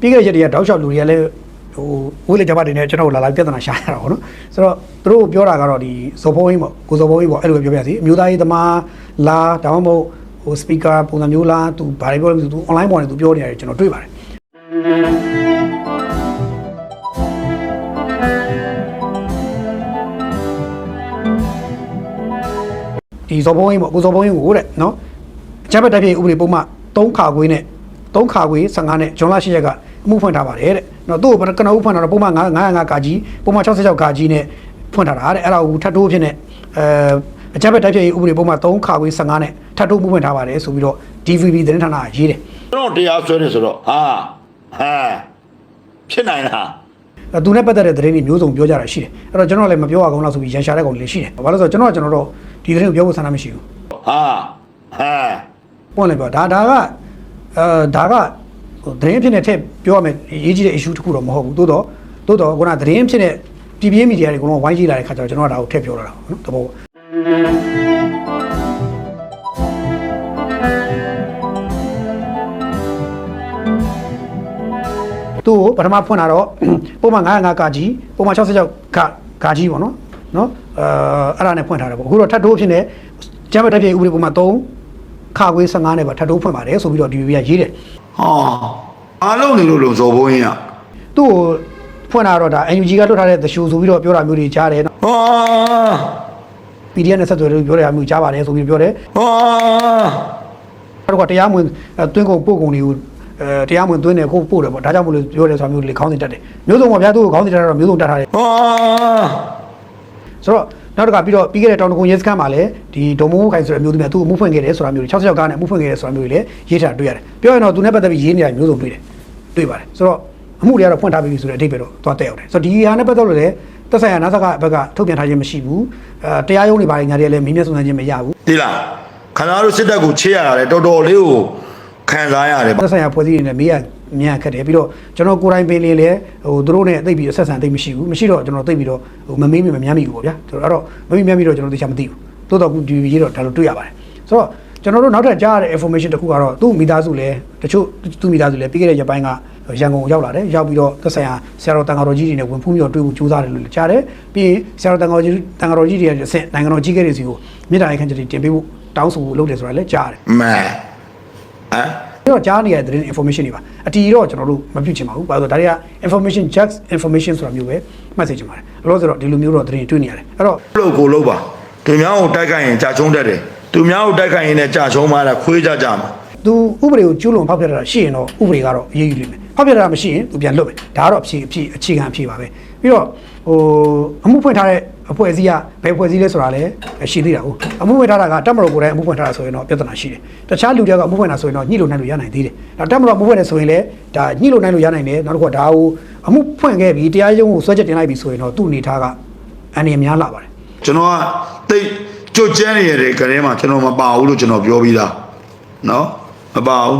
ပြီးခဲ့တဲ့ရက်တွေကတောက်လျှောက်လူတွေကလည်းဟိုဝိလေကြပါတွေနဲ့ကျွန်တော်တို့လာလာပြဿနာရှာရတာပေါ့နော်ဆိုတော့သူတို့ပြောတာကတော့ဒီဇော်ဖုံးကြီးပေါ့ကိုဇော်ဖုံးကြီးပေါ့အဲ့လိုပဲပြောပြစီအမျိုးသားရေးသမားလာဒါမှမဟုတ်ဟို speaker ပုံစံမျိုးလားသူဘာတွေပြောလဲသူ online ပေါ်နေသူပြောနေရတယ်ကျွန်တော်တွေ့ပါတယ်ဒီဇော်ဖုံးကြီးပေါ့ကိုဇော်ဖုံးကြီးကိုတဲ့နော်အကြမ်းဖက်တိုက်ပြေဥပဒေပုံမှန်3ခါခွေးနဲ့3ခါခွေး15နဲ့ဂျွန်လ8ရက်က အမှုဖွင့်ထားပါတယ်တဲ့နော်သူ့ကိုကနဦးဖွင့်ထားတော့ပုံမှန်905ကာကြီးပုံမှန်66ကာကြီးနဲ့ဖွင့်ထားတာတဲ့အဲ့ဒါကိုထပ်တိုးဖြစ်နေအဲအကြမ်းဖက်တိုက်ပြေဥပဒေပုံမှန်3ခါခွေး15နဲ့ထပ်တိုးမှုဖွင့်ထားပါတယ်ဆိုပြီးတော့ DVB သတင်းဌာနကရေးတယ်ကျွန်တော်တရားဆွဲတယ်ဆိုတော့ဟာဟာဖြစ်နိုင်လားအဲသူနဲ့ပတ်သက်တဲ့သတင်းတွေမျိုးစုံပြောကြတာရှိတယ်အဲ့တော့ကျွန်တော်လည်းမပြောရအောင်လို့ဆိုပြီးရန်ရှာတဲ့ကောင်တွေလည်းရှိတယ်ဘာလို့လဲဆိုတော့ကျွန်တော်ကကျွန်တော်တော့ဒီသတင်းကိုပြောဖို့ဆန္ဒမရှိဘူးဟာဟာပွင့်လိုက်ပြောဒါဒါကအဲဒါကဟို သတင်းဖြစ်နေထက်ပြောရမယ်အရေးကြီးတဲ့ issue တစ်ခုတော့မဟုတ်ဘူးတိုးတော့တိုးတော့ခုနသတင်းဖြစ်နေပြည်ပြင်းမီဒီယာတွေကတော့ဝိုင်းကြည့်လာတဲ့ခါကျတော့ကျွန်တော်ကဒါကိုထည့်ပြောလာတာပေါ့နော်တဘောသူ့ကိုပထမဖွင့်လာတော့ပုံမှန်905ကကြီးပုံမှန်66ကကကြီးပေါ့နော်နော်အဲအဲ့ဒါနဲ့ဖွင့်ထားတယ်ပေါ့အခုတော့ထပ်တိုးဖြစ်နေကျမ်းပတ်တက်ပြေဥပဒေပုံမှန်3ခါခွေး15နဲ့ပါထပ်တိုးဖွင့်ပါတယ်ဆိုပြီးတော့ဒီဗီကရေးတယ် ဟာအားလုံးနေလို့လို့ဇော်ဘုန်းကြီးอ่ะသူ့ကိုဖွင့်လာတော့ဒါ NUG ကလွတ်ထားတဲ့သရှူဆိုပြီးတော့ပြောတာမျိုးတွေကြားတယ်နော် ဟာ PDF နဲ့ဆက်သွယ်လို့ပြောတဲ့အမျိုးကြားပါတယ်ဆိုပြီးပြောတယ်ဟာနောက်တစ်ခါတရားမဝင်အဲတွင်းကုန်ပို့ကုန်တွေကိုအဲတရားမဝင်တွင်းတယ်ကိုပို့တယ်ပေါ့ဒါကြောင့်မို့လို့ပြောတယ်ဆိုတာမျိုးတွေခေါင်းစဉ်တက်တယ်မျိုးစုံပါဗျာသူ့ကိုခေါင်းစဉ်တက်တော့မျိုးစုံတက်ထားတယ်ဟာ ဆိုတော့ နောက်တစ်ခါပြီးတော့ပြီးခဲ့တဲ့တောင်တကုံရဲစခန်းမှာလည်းဒီဒုံမိုးခိုင်ဆိုတဲ့အမျိုးသမီးကသူ့ကိုမှုဖွင့်ခဲ့တယ်ဆိုတာမျိုးတွေ66ကားနဲ့မှုဖွင့်ခဲ့တယ်ဆိုတာမျိုးတွေလည်းရေးထားတွေ့ရတယ်ပြောရင်တော့သူနဲ့ပတ်သက်ပြီးရေးနေတာမျိုးစုံတွေ့တယ်တွေ့ပါတယ်ဆိုတော့အမှုတွေကတော့ဖွင့်ထားပြီးပြီဆိုတဲ့အဓိပ္ပာယ်တော့သွားတက်ရောက်တယ်ဆိုတော့ဒီဟာနဲ့ပတ်သက်လို့လည်းသက်ဆိုင်ရာနာဆကဘက်ကထုတ်ပြန်ထားခြင်းမရှိဘူးအဲတရားရုံးတွေဘာတွေညာတွေလည်းမင်းမြတ်စုံစမ်းခြင်းမရဘူးဒီလားခဏတို့စစ်တပ်ကိုချေရရတယ်တော်တော်လေးကိုခံစားရတယ်ဗျသက်ဆိုင်ရာဖွဲ့စည်းတွေနဲ့မေးရ မြန်ခက်တယ်ပြီးတော့ကျွန်တော်ကိုယ်တိုင်ပင်လေးလည်းဟိုသူတို့နဲ့သိပ်ပြီးတော့ဆက်ဆံသိပ်မရှိဘူးမရှိတော့ကျွန်တော်သိပ်ပြီးတော့ဟိုမမေးမိမများမိဘူးပေါ့ဗျာဆိုတော့အဲ့တော့မမေးများမိတော့ကျွန်တော်သိချာမသိဘူးတိုးတော့ဒီရေးတော့ဒါလိုတွေ့ရပါတယ်ဆိုတော့ကျွန်တော်တို့နောက်ထပ်ကြားရတဲ့ information တစ်ခုကတော့သူ့မိသားစုလည်းတချို့သူ့မိသားစုလည်းပြီးခဲ့တဲ့ရက်ပိုင်းကရန်ကုန်ရောက်လာတယ်ရောက်ပြီးတော့သက်ဆိုင်ရာဆရာတော်တန်ဃာတော်ကြီးတွေနဲ့ဝင်ဖူးပြီးတော့တွေ့ဖို့ကြိုးစားတယ်လို့လည်းကြားတယ်ပြီးရင်ဆရာတော်တန်ဃာတော်ကြီးတန်ဃာတော်ကြီးတွေရဲ့အဆင့်နိုင်ငံတော်ကြီးကဲတွေစီကိုမြေတားရိုက်ခန့်ချက်တွေတင်ပေးဖို့တောင်းဆိုဖို့လုပ်တယ်ဆိုတာလည်းကြားတယ်မဲဟ မ်အဲ့တော့ကြားနေရတဲ့သတင်း information တွေပါအတီတော့ကျွန်တော်တို့မပြုတ်ချင်ပါဘူးဘာလို့လဲဆိုတော့ဒါတွေက information just information ဆိုတာမျိုးပဲမှတ်စေချင်ပါတယ်အဲ့တော့ဆိုတော့ဒီလိုမျိုးတော့သတင်းတွေ့နေရတယ်အဲ့တော့လို့ကိုလို့ပါသူများကိုတိုက်ခိုက်ရင်ကြာချုံးတတ်တယ်သူများကိုတိုက်ခိုက်ရင်လည်းကြာချုံးမှလည်းခွေးကြကြမှာသူဥပဒေကိုကျူးလွန်ဖောက်ဖျက်တာရှိရင်တော့ဥပဒေကတော့အရေးယူလိမ့်မယ်ဖောက်ဖျက်တာမရှိရင်သူပြန်လွတ်မယ်ဒါကတော့အဖြေအဖြေအခြေခံအဖြေပါပဲ ပြီးတော့ဟိုအမှုဖွင့်ထားတဲ့အဖွဲ့အစည်းကဘယ်အဖွဲ့အစည်းလဲဆိုတာလည်းရှိသေးတာဟုတ်အမှုဖွင့်ထားတာကတက်မတော်ကိုယ်တိုင်အမှုဖွင့်ထားတာဆိုရင်တော့ပြဿနာရှိတယ်တခြားလူတွေကအမှုဖွင့်တာဆိုရင်တော့ညှိလို့နိုင်လို့ရနိုင်သေးတယ်ဒါတက်မတော်အမှုဖွင့်တယ်ဆိုရင်လည်းဒါညှိလို့နိုင်လို့ရနိုင်တယ်နောက်တစ်ခုကဒါကိုအမှုဖွင့်ခဲ့ပြီးတရားရုံးကိုဆွဲချက်တင်လိုက်ပြီဆိုရင်တော့သူ့အနေထားကအန်ရများလာပါတယ်ကျွန်တော်ကတိတ်ကြွကြမ်းနေရတဲ့ကလေးမှာကျွန်တော်မပါဘူးလို့ကျွန်တော်ပြောပြီးသားနော်မပါဘူး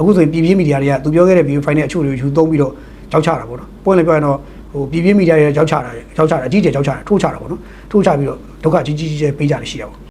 အခုဆိုရင်ပြည်ပြင်းမီဒီယာတွေကသူပြောခဲ့တဲ့ video file နဲ့အချို့တွေယူသုံးပြီးတော့ကြောက်ချတာပေါ့နော်ပွင့်လည်းပြောရင်တော့ ဟိုပြည်ပြင်းမီဒီယာတွေကြောက်ချတာကြောက်ချတာအကြီးကျယ်ကြောက်ချတာထိုးချတာပေါ့နော်ထိုးချပြီးတော့ဒုက္ခကြီးကြီးကျယ်ပေးကြတယ်ရှိရပါဘူး